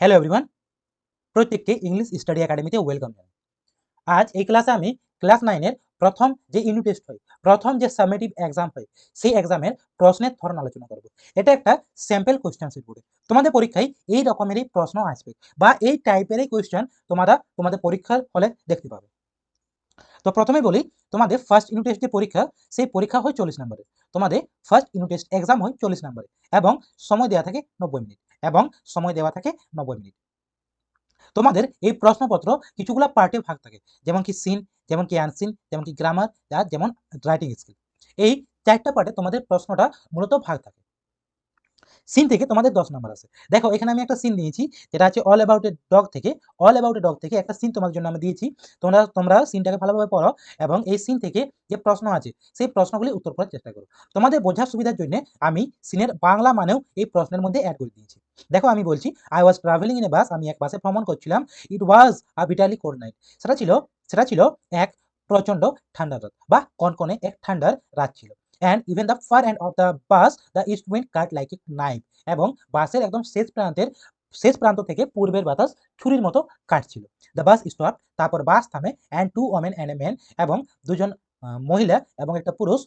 Hello everyone প্রত্যেককে English study একাডেমিতে welcome জানাই। আজ এই ক্লাসে আমি ক্লাস নাইনের প্রথম যে ইউনিট টেস্ট হয়, প্রথম যে সামেটিভ এক্সাম হয়, সেই এক্সামের প্রশ্নের ধরন আলোচনা করব। এটা একটা স্যাম্পল কোয়েশ্চেন সেট বোর্ডে তোমাদের পরীক্ষায় এই রকমেরই প্রশ্ন আসবে বা এই টাইপেরই কোয়েশ্চেন তোমরা তোমাদের পরীক্ষার হলে দেখতে পাবে। তো প্রথমে বলি, তোমাদের ফার্স্ট ইউনিট টেস্ট যে পরীক্ষা, সেই পরীক্ষা হয় চল্লিশ নম্বরে। তোমাদের ফার্স্ট ইউনিট টেস্ট এক্সাম হয় চল্লিশ নম্বরে এবং সময় দেওয়া থাকে নব্বই মিনিট। এবং সময় দেওয়া থাকে নব্বই মিনিট। তোমাদের এই প্রশ্নপত্র কিছুগুলো পার্টে ভাগ থাকে, যেমন কি সিন যেমন কি অ্যানসিন যেমন কি গ্রামার যেমন রাইটিং স্কিল এই চারটা পার্টে তোমাদের প্রশ্নটা মূলত ভাগ থাকে। সিন থেকে তোমাদের দশ নম্বর আছে। দেখো, এখানে আমি একটা সিন দিয়েছি, যেটা আছে অল অ্যাবাউট এ ডগ থেকে। অল অ্যাবাউট এ ডগ থেকে একটা সিন তোমাদের জন্য আমি দিয়েছি। তোমরা তোমরা সিনটাকে ভালোভাবে পড়ো এবং এই সিন থেকে যে প্রশ্ন আছে, সেই প্রশ্নগুলি উত্তর করার চেষ্টা করো। তোমাদের বোঝার সুবিধার জন্য আমি সিনের বাংলা মানেও এই প্রশ্নের মধ্যে অ্যাড করে দিয়েছি। দেখো, আমি বলছি I was travelling in a bus আমি এক বাসে ভ্রমণ করছিলাম। ইট ওয়াজ আ বিটালি কোল্ড নাইট সেটা ছিল সেটা ছিল এক প্রচণ্ড ঠান্ডা রাত, বা কনকনে এক ঠান্ডার রাত ছিল। And even the far end of the bus the east cut like a knife এবং বাসের একদম শেষ প্রান্তের, শেষ প্রান্ত থেকে পূর্বের বাতাস ছুরির মতো কাটছিল। দ্য বাস স্টপ তারপর বাস থামে and two women and a man এবং দুজন মহিলা এবং একটা পুরুষ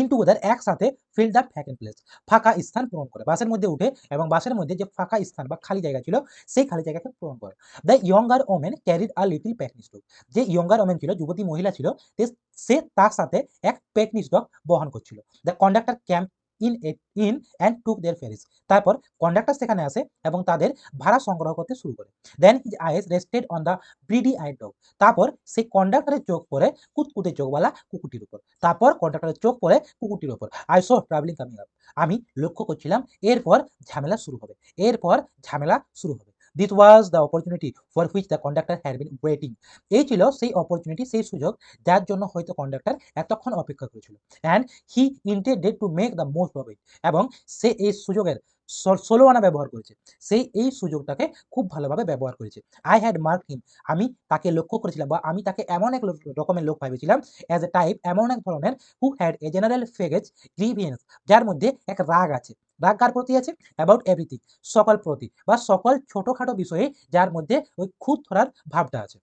ইন টুগেদার একসাথে ফিল দ্য ভ্যাকেন্ট প্লেস ফাঁকা স্থান পূরণ করে। বাসের মধ্যে উঠে এবং বাসের মধ্যে যে ফাঁকা স্থান বা খালি জায়গা ছিল, সেই খালি জায়গাকে পূরণ করে। The younger woman carried a little Pekinese dog যে ইয়ঙ্গার ওমেন ছিল, যুবতী মহিলা ছিল সে তার সাথে এক প্যাকনিস ডগ বহন করছিল। The conductor came in in and took their fares তারপর কন্ডাক্টর সেখানে আসে এবং তাদের ভাড়া সংগ্রহ করতে শুরু করে। Then his eyes rested on the beady eyed dog তারপর সেই কন্ডাক্টরের চোখ পরে কুতকুতে চোখওয়ালা কুকুরটির উপর। তারপর কন্ডাক্টরের চোখ পরে কুকুরটির উপর। I saw travelling coming up আমি লক্ষ্য করছিলাম, এরপর ঝামেলা শুরু হবে। এরপর ঝামেলা শুরু হবে। This was the opportunity for which the conductor had been waiting এই ছিল সেই অপরচুনিটি সেই সুযোগ, যার জন্য হয়তো কন্ডাক্টর এতক্ষণ অপেক্ষা করেছিল। And he intended to make the most of it এবং সে এই সুযোগের ষোলো আনা ব্যবহার করেছে। সেই এই সুযোগটাকে খুব ভালোভাবে ব্যবহার করেছে। আই হ্যাড মার্ক হিম আমি তাকে লক্ষ্য করেছিলাম বা আমি তাকে এমন এক রকমের লোক ভেবেছিলাম অ্যাজ এ টাইপ এমন এক ধরনের হু হ্যাড এ জেনারেল ফেগেজ গ্রিভিয়েন্স যার মধ্যে এক রাগ আছে। রাগ কার প্রতি আছে? অ্যাবাউট এভরিথিং সকল প্রতি বা সকল ছোটোখাটো বিষয়ে যার মধ্যে ওই খুঁত ধরার ভাবটা আছে।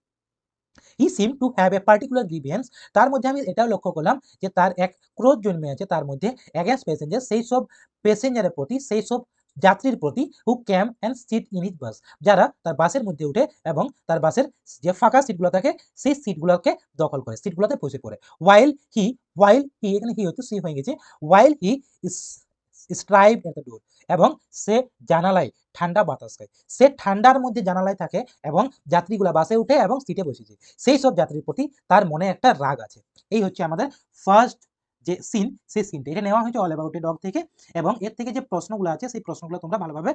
He seems to have a particular grievance তার মধ্যে আমি এটাও লক্ষ্য করলাম যে তার এক ক্রোধ জন্মে আছে। তার মধ্যে অ্যাগেন্স্ট প্যাসেঞ্জার সেই সব প্যাসেঞ্জারের প্রতি, সেই সব যাত্রীর প্রতি who came and sit in his bus যারা তার বাসের মধ্যে উঠে এবং তার বাসের যে ফাঁকা সিটগুলো থাকে, সেই সিটগুলোকে দখল করে, সিটগুলোতে বসে পড়ে। ওয়াইল হি ওয়াইল হি এখানে হি হচ্ছে সি হয়ে গেছে। ওয়াইল হি স্ট্রাইভ এট দ্য ডোর এবং সে জানালায় ঠান্ডা বাতাস খায়। সে ঠান্ডার মধ্যে জানালায় থাকে এবং যাত্রীগুলা বাসে উঠে এবং সিটে বসেছে সেই সব যাত্রীর প্রতি তার মনে একটা রাগ আছে। এই হচ্ছে আমাদের ফার্স্ট যে সিন সেই সিনটা এটা নেওয়া হয়েছে অল অ্যাবাউট এ ডগ থেকে এবং এর থেকে যে প্রশ্নগুলো আছে, সেই প্রশ্নগুলো তোমরা ভালোভাবে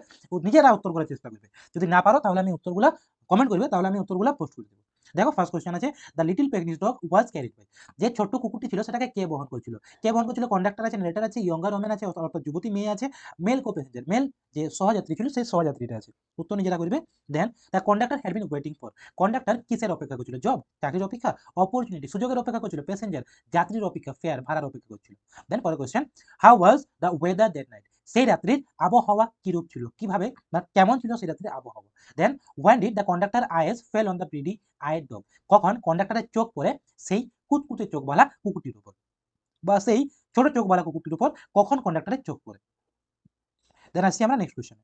নিজেরা উত্তর করার চেষ্টা করবে। যদি না পারো, তাহলে আমি উত্তরগুলো কমেন্ট করবে, তাহলে আমি উত্তরগুলো পোস্ট করে দেবো। দেখো ফার্স্ট কোয়েশ্চেন আছে the little Pekingese dog was carried by যে ছোট্ট কুকুরটি ছিল সেটাকে কে বহন করছিল? কে বহন করছিল? কন্ডাক্টর আছে নেটার আছে ইয়ঙ্গার ওমেন আছে অর্থাৎ যুবতী মেয়ে আছে মেল কো প্যাসেঞ্জার মেল যে সহযাত্রী ছিল সেই সহযাত্রীটা আছে। উত্তর নিজেরা করবে then the conductor had been waiting for conductor কিসের অপেক্ষা করছিল? জব চাকরির অপেক্ষা অপরচুনিটি সুযোগের অপেক্ষা করছিল প্যাসেঞ্জার যাত্রীর অপেক্ষা ফেয়ার ভাড়ার অপেক্ষা করছিল। দেন পরে question how was the weather that night সেই রাত্রির আবহাওয়া কিরূপ ছিল? কীভাবে বা কেমন ছিল সেই রাত্রির আবহাওয়া? Then when did the conductor is fell on the ব্রিডি আয়ের ডগ কখন কন্ডাক্টরের চোখ পড়ে সেই কুতকুতে চোখওয়ালা কুকুরটির উপর? বা সেই ছোট চোখওয়ালা কুকুরটির উপর কখন কন্ডাক্টরের চোখ পড়ে? দেন আসছি আমরা নেক্সট কোয়েশ্চেনে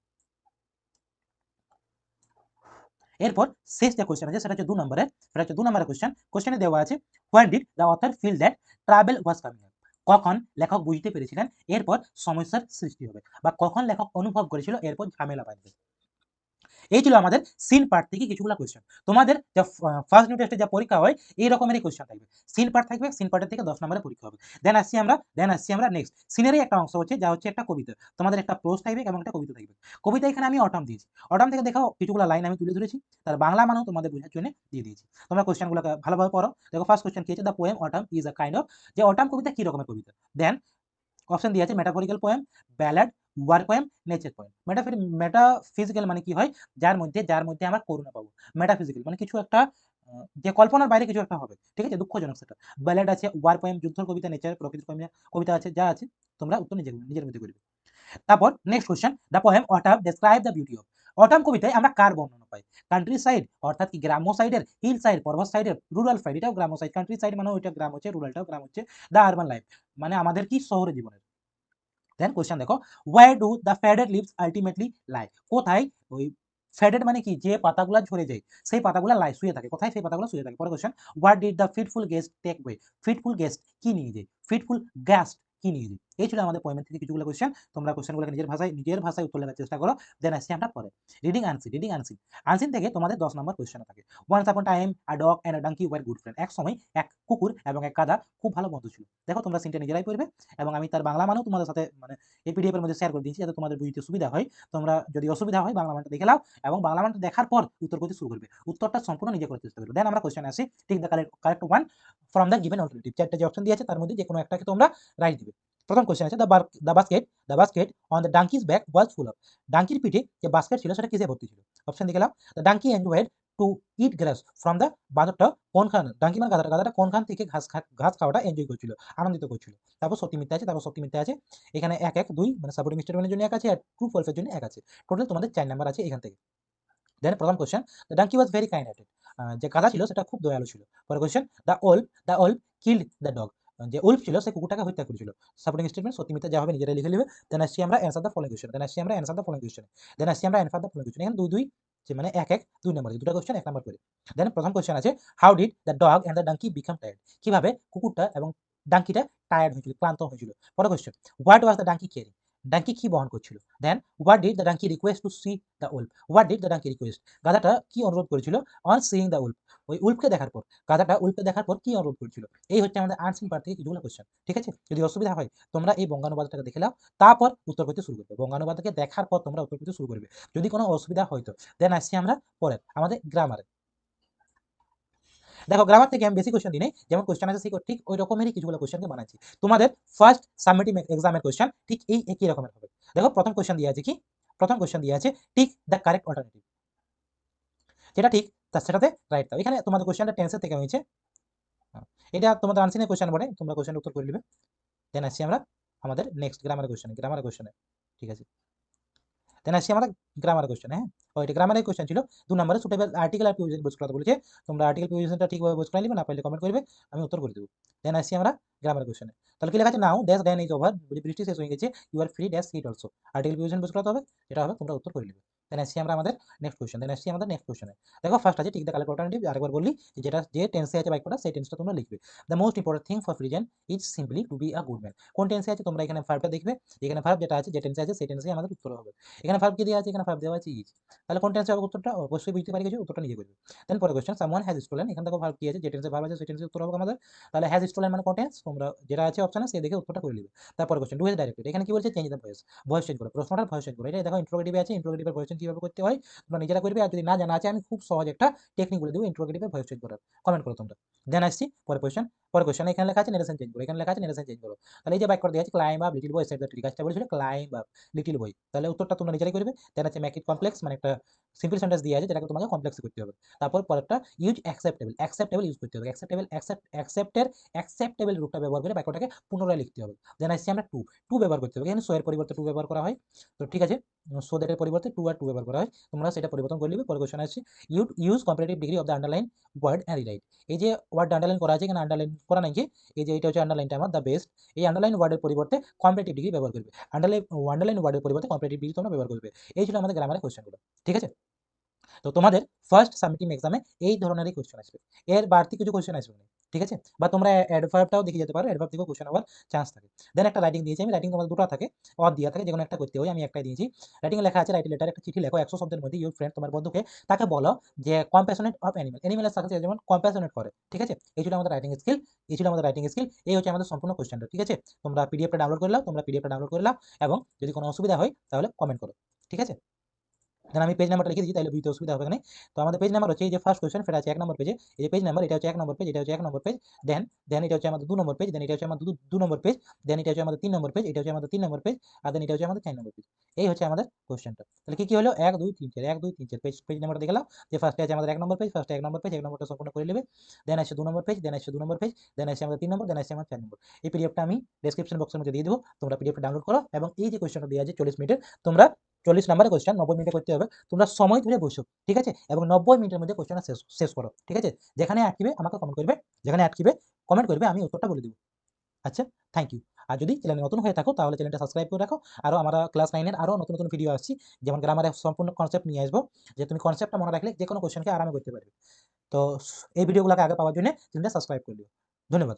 এরপর শেষ যে কোয়েশ্চেন আছে, সেটা হচ্ছে দু নম্বরের সেটা হচ্ছে দু নম্বরের কোয়েশ্চেন কোয়েশ্চেনে দেওয়া আছে when did the author feel that travel was coming কখন লেখক বুঝতে পেরেছিলেন? এরপর সমস্যার সৃষ্টি হবে বা কখন লেখক অনুভব করেছিল? এরপর ঝামেলা বাঁধবে। এই ছিল আমাদের সিন পার্ট থেকে কিছুগুলো কোয়েশ্চেন তোমাদের যা ফার্স্ট ইউনিট টেস্টে যা পরীক্ষা হয়, এই রকমেরই কোয়েশ্চেন থাকবে। সিন পার্ট থাকবে সিন পার্টের থেকে দশ নম্বরের পরীক্ষা হবে। দেন আসছি আমরা দেন আসছি আমরা নেক্সট সিনেরই একটা অংশ হচ্ছে, যা হচ্ছে একটা কবিতা। তোমাদের একটা প্রোজ থাকবে এবং একটা কবিতা থাকবে। কবিতা এখানে আমি অটম দিয়েছি। অটম থেকে দেখাও কিছুগুলো লাইন আমি তুলে ধরেছি। তার বাংলা মানেও তোমাদের বোঝার জন্য দিয়ে দিয়েছি। তোমরা কোয়েশ্চেনগুলো ভালোভাবে পড়ো। দেখো ফার্স্ট কোয়েশ্চেন কি হচ্ছে? The poem Autumn is a kind of যে অটম কবিতা কি রকমের কবিতা? দেন অপশন দিয়ে আছে metaphorical poem ballad war poem nature poem মেটাফির metaphysical মানে কি হয়? যার মধ্যে যার মধ্যে আমরা করুণা পাবো। মেটাফিজিক্যাল মানে কিছু একটা যে কল্পনার বাইরে কিছু একটা হবে। ঠিক আছে? দুঃখজনক সেটা। ব্যালেড আছে ওয়ার পোয়েম যুদ্ধর কবিতা নেচার প্রকৃতির কবিতা আছে, যা আছে, তোমরা উত্তর নিজে নিজের মধ্যে করবে। তারপর next question the poem autumn describe the beauty of autumn কবিতায় আমরা কার বর্ণনা পাই? কান্ট্রি সাইড অর্থাৎ কি গ্রাম্য সাইডের হিল সাইড পর্বত সাইডের রুরাল সাইড এটাও গ্রাম্য সাইড কান্ট্রি সাইড মানে ওইটা গ্রাম হচ্ছে রুরালটাও গ্রাম হচ্ছে দ্য আরবান লাইফ মানে আমাদের কি? শহরে জীবনের। দেন কোশ্চেন দেখো where do the faded leaves ultimately lie কোথায়? ওই ফ্যাডেড মানে কি? যে পাতাগুলো ঝরে যায়, সেই পাতাগুলো লাই শুয়ে থাকে। কোথায় সেই পাতাগুলো? শুয়ে থাকে। পরে question what did the fitful gust take away fitful gust কি নিয়ে যায়? ফিটফুল গ্যাস্ট কি নিয়ে যায়? এই ছিল আমাদের পয়েন্ট থেকে কিছুগুলো কোশ্চেন তোমরা কোশ্চেনগুলোকে নিজের ভাষায় নিজের ভাষায় উত্তর লেখার চেষ্টা করো। দেন আসছি আমরা পরে। Reading unseen reading unseen unseen থেকে তোমাদের দশ নম্বর কোশ্চেন থাকে। Once upon time a dog and a donkey were good friend এক সময় এক কুকুর এবং এক কাদা খুব ভালো বন্ধু ছিল। দেখো তোমরা সিনটা নিজেরাই পড়বে এবং আমি তার বাংলা মানেও তোমাদের সাথে মানে এই পিডিএফ এর মধ্যে শেয়ার করে দিয়েছি যাতে তোমাদের বুঝতে সুবিধা হয়। তোমরা যদি অসুবিধা হয় বাংলা মানটা দেখে নাও এবং বাংলা মানটা দেখার পর উত্তর করতে শুরু করবে। উত্তরটা সম্পূর্ণ নিজে করার চেষ্টা করবে। দেন আমরা কোশ্চেন আসি। ঠিক the correct correct one from the given alternative চারটে যে অপশন দিয়েছে তার মধ্যে যে কোনো একটাকে তোমরা রাইট দিবে। প্রথম কোশ্চেন আছে the basket the basket on the donkey's back was full of ডাঙ্কির পিঠে যে বাস্কেট ছিল সেটা কিসে ভর্তি ছিল? অপশন দেখে নাও the donkey enjoyed to eat grass from the বাঁদরটা কোনখান ডাঙ্কি মানে গাধাটা গাধাটা কোনখান থেকে ঘাস ঘাস খাওয়াটা এনজয় করছিল, আনন্দিত করছিল। তারপর সত্যি মিথ্যা আছে, তারপর সত্যি মিথ্যা আছে। এখানে এক এক, দুই মানে সাপোর্টিং স্টেটমেন্টের জন্য এক আছে আর ট্রু ফলসের জন্য এক আছে। টোটাল তোমাদের চার নাম্বার আছে এখান থেকে। দেন প্রথম question the donkey was very kind hearted যে গাধা ছিল সেটা খুব দয়ালু ছিল। পরে question the wolf the wolf killed the dog যে উল্ফ ছিল, সে কুকুরটাকে হত্যা করেছিল। সাপোর্টিং স্টেটমেন্ট সত্যি যা হবে নিজেরাই লিখে নেবে। দেন আসছি আমরা answer the following question then আসছি আমরা answer the following question then আসছি আমরা অ্যান্সার দ্য ফলোইং কোশ্চেন এখানে দুই দুই যে মানে এক এক দুই নম্বর দুটো কোশ্চেন এক নম্বর করে। দেন প্রথম কোশ্চেন আছে how did the dog and the donkey become tired কীভাবে কুকুরটা এবং ডাঙ্কিটা টায়ার্ড হয়েছিল, ক্লান্ত হয়েছিল? পরে question what was the donkey carry donkey কি বহন করছিল। Then what did the donkey request to see the wolf what did the donkey request গাধাটা কি অনুরোধ করেছিল? অন সিইং দ্য উল্ফ ওই উল্ফকে দেখার পর, গাধাটা উল্ফকে দেখার পর কি অনুরোধ করেছিল? এই হচ্ছে আমাদের আনসিন পার্ট থেকে কিছুগুলো কোশ্চেন ঠিক আছে? যদি অসুবিধা হয়, তোমরা এই বঙ্গানুবাদটাকে দেখে নাও, তারপর উত্তর করতে শুরু করবে। বঙ্গানুবাদকে দেখার পর তোমরা উত্তর করতে শুরু করবে। যদি কোনো অসুবিধা হয়তো দেন আসছি আমরা পরের, আমাদের গ্রামারে দেখো গ্রামার থেকে আমি বেশি কোশ্চেন দিই যেমন কোশ্চেন আছে সেই ঠিক ওই রকমেরই কিছুগুলো কোশ্চেনকে বানাচ্ছি। তোমাদের ফার্স্ট সাবমিটিভ এক্সামের কোশ্চেন ঠিক এই একই রকমের হবে। দেখো প্রথম কোশ্চেন দিয়ে আছে কি? প্রথম কোশ্চেন দিয়ে আছে ঠিক দ্য কারেক্ট অল্টারনেটিভ যেটা ঠিক তার সেটাতে রাইট দাও। এখানে তোমাদের কোশ্চেনটা টেন্সের থেকে হয়েছে। হ্যাঁ, এটা তোমাদের আনসিনের কোশ্চেন বলে তোমরা কোশ্চেন উত্তর করে নেবে দেন আসছি আমরা আমাদের নেক্সট গ্রামার কোশ্চেনে গ্রামার কোশ্চেনে ঠিক আছে? দেন আসি আমরা গ্রামার কোশ্চেন হ্যাঁ? ও এটা গ্রামারের কোশ্চেন ছিল। দু নম্বরে সুটেবল আর্টিকেল আর পিউজেন বোঝ করা বলেছে। তোমরা আর্টিকেল পিউজেনটা ঠিকভাবে বোঝ করে নিবে না পারলে কমেন্ট করবে, আমি উত্তর করে দেবো। দেন আসি আমরা গ্রামার কোশ্চেনে তাহলে কি লেখা আছে? Now dash then is over যদি বৃষ্টি শেষ হয়ে গেছে you are free dash sit also article পিউজেন বোঝ করাতে হবে এটা হবে তোমরা উত্তর করে নেবে। দেন আসছি আমরা আমাদের নেক্সট কোশ্চেন দেন আসছি আমাদের নেক্সট কোশ্চেনে দেখো ফার্স্ট আছে ঠিক দ্য কালেক্ট অল্টারনেটিভ আরেকবার বললি যেটা, যে টেন্সে আছে বাক্যটা সেই টেন্সটা তোমরা লিখবে। The most important thing for Friesen is simply to be a good man কোন টেন্সে আছে? তোমরা এখানে ভার্বটা দেখবে এখানে ভার্ব যেটা আছে, যে টেন্সে আছে, সেই টেন্সে আমাদের উত্তর হবে। এখানে ভার্ব কি দেওয়া আছে? এখানে ভার্ব দেওয়া আছে ইজ তাহলে কোন টেন্সে হবে উত্তরটা? অবশ্যই বুঝতে পারি কিছু উত্তরটা নিজে করবে। দেন পরে কোশ্চেন সামওয়ান হ্যাজ স্টোলেন এখান থেকে ভার্ব কি আছে? যে টেন্সে ভার্ব আছে, সেই টেন্সে উত্তর হবে আমাদের। তাহলে হ্যাজ স্টোলেন মানে কোন টেন্স তোমরা যেটা আছে অপশনে সেই দেখে উত্তরটা করে নেবে। তারপরে কোশ্চেন ডু হ্যাজ ডাইরেক্টেড এখানে কি বলছে? Change the voice voice change করো। প্রশ্নটার ভয়েস চেঞ্জ করো। এটা দেখো ইন্ট্রোগেটিভ আছে ইন্ট্রোগেটিভের ভয়েস কীভাবে করতে হয়, তোমরা নিজেরা করবে আর যদি না জানা আছে, আমি খুব সহজ একটা টেকনিক বলে দেবো ইন্ট্রোগেটিভের ভয়েস চেঞ্জ করার কমেন্ট করো তোমরা। দেন আসছি পরে কোশ্চেন পরে কোশ্চেন এখানে লেখা আছে নেরেশন চেঞ্জ করো এখানে লেখা আছে নেরেশন চেঞ্জ করো তাহলে এই যে ব্যাক করে দেওয়া আছে climb up little boy said কাজটা বলেছিল ক্লাইম আপ লিটিল বয় তাহলে উত্তরটা তোমরা নিজেরাই করবে। দেন আছে মেক ইট কমপ্লেক্স মানে একটা সিম্পল সেন্টেন্স দিয়ে আছে, যেটাকে তোমাকে কমপ্লেক্স করতে হবে। তারপর পরেরটা ইউজ অ্যাকসেপ্টেবল অ্যাকসেপ্টেবল ইউজ করতে হবে। অ্যাকসেপ্টেবল অ্যাকসেপ্ট অ্যাকসেপ্টের অ্যাকসেপ্টেবল রূপটা ব্যবহার করে বাক্যটাকে পুনরায় লিখতে হবে। দেন আসছি আমরা টু টু ব্যবহার করতে হবে। এখানে সো এর পরিবর্তে টু ব্যবহার করা হয়। তো ঠিক আছে। সো দ্যাটের পরিবর্তে টু আর টু ব্যবহার করা হয়, তোমরা সেটা পরিবর্তন করে নেবে। পরে কোশ্চেন আসছে you use comparative degree of the underline word and rewrite এই যে ওয়ার্ড আন্ডারলাইন করা আছে, এখানে আন্ডারলাইন করা নাই কি এই যে এটা হচ্ছে আন্ডারলাইনটা আমার দ্য বেস্ট এই আন্ডারলাইন ওয়ার্ডের পরিবর্তে কম্পারেটিভ ডিগ্রি ব্যবহার করবে। আন্ডারলাইন আন্ডারলাইন ওয়ার্ডের পরিবর্তে কম্পারেটিভ ডিগ্রি তোমরা ব্যবহার করবে। এই ছিল আমাদের গ্রামারের কোশ্চেনগুলো ঠিক আছে? তো তোমাদের ফার্স্ট সাবমিটিং এক্সামে এই ধরনেরই কোশ্চেন আসবে। এর বাড়তি কিছু কোশ্চেন আসবে না। ঠিক আছে? বা তোমরা অ্যাডভার্বটাও দেখে যেতে পারো অ্যাডভার্ব থেকেও কোশ্চেন হওয়ার চান্স থাকে। দেন একটা রাইটিং দিয়েছি আমি রাইটিং তোমাদের দুটো থাকে অর দেওয়া থাকে যে কোনো একটা করতে হয়, আমি একটাই দিয়েছি। রাইটিং লেখা আছে রাইটিং লেটার একটা চিঠি লেখো, একশো শব্দের মধ্যে ইউর ফ্রেন্ড তোমার বন্ধুকে, তাকে বলো যে কম্প্যাশনেট অফ অ্যানিমেল অ্যানিমেলের সাথে যেমন কম্প্যাশনেট করে, ঠিক আছে? এই ছিল আমাদের রাইটিং স্কিল এই ছিল আমাদের রাইটিং স্কিল এই হচ্ছে আমাদের সম্পূর্ণ কোশ্চেনটা ঠিক আছে? তোমরা পিডিএফটা ডাউনলোড করে তোমরা পিডিএফটা ডাউনলোড করে এবং যদি কোনো অসুবিধা হয়, তাহলে কমেন্ট করো, ঠিক আছে? দেন আমি পেজ নাম্বারটা লিখে দিচ্ছি তাহলে বুঝতে অসুবিধা হবে না তো আমাদের পেজ নাম্বার হচ্ছে এই যে ফার্স্ট কোয়েশ্চেন সেটা আছে এক নম্বর পেজে এই যে পেজ নাম্বার এটা হচ্ছে এক নম্বর পেজ এটা হচ্ছে এক নম্বর পেজ দেন দেন এটা হচ্ছে আমাদের দু নম্বর পেজ দেন এটা হচ্ছে আমাদের দু নম্বর পেজ দেন এটা হচ্ছে আমাদের তিন নম্বর পেজ এটা হচ্ছে আমাদের তিন নম্বর পেজ আর দেন এটা হচ্ছে আমাদের চার নম্বর পেজ এই হচ্ছে আমাদের কোয়েশ্চেনটা তাহলে কি কি হলো এক দুই তিন চার এক দুই তিন চার পেজ পেজ নাম্বারটা দেখলাম যে ফার্স্টে আছে আমাদের এক নম্বর পেজ ফার্স্টে এক নম্বর পেজ এক নম্বরটা সম্পূর্ণ করে নেবে দেন আছে দু নম্বর পেজ দেন আছে দু নম্বর পেজ দেন আছে আমাদের তিন নম্বর দেন আছে আমার চার নম্বর এই পিডিএফটা আমি ডেসক্রিপশন বক্সের মধ্যে দিয়ে দেবো তোমরা পিডিএফটা ডাউনলোড করো এবং এই যে কোয়েশ্চনটা দেওয়া আছে চল্লিশ মিনিটের তোমরা চল্লিশ নাম্বারের কোয়েশ্চেন নব্বই মিনিটে করতে হবে। তোমরা সময় ধরে বসো, ঠিক আছে? এবং নব্বই মিনিটের মধ্যে কোয়েশ্চেনটা শেষ শেষ করো, ঠিক আছে? যেখানে আটকিবে, আমাকে কমেন্ট করবে। যেখানে আটকিবে কমেন্ট করবে, আমি উত্তরটা বলে দেবো। আচ্ছা? থ্যাংক ইউ আর যদি চ্যানেলে নতুন হয়ে থাকো, তাহলে চ্যানেলটা সাবস্ক্রাইব করে রাখো। আরও আমরা ক্লাস নাইনের আরও নতুন নতুন ভিডিও আসছি, যেমন গ্রামারের সম্পূর্ণ কনসেপ্ট নিয়ে আসব, যে তুমি কনসেপ্টটা মনে রাখলে যে কোনো কোয়েশ্চেনকে আরামে করতে পারবে। তো এই ভিডিওগুলোকে আগে পাওয়ার জন্য চ্যানেলটা সাবস্ক্রাইব করে দিও। ধন্যবাদ।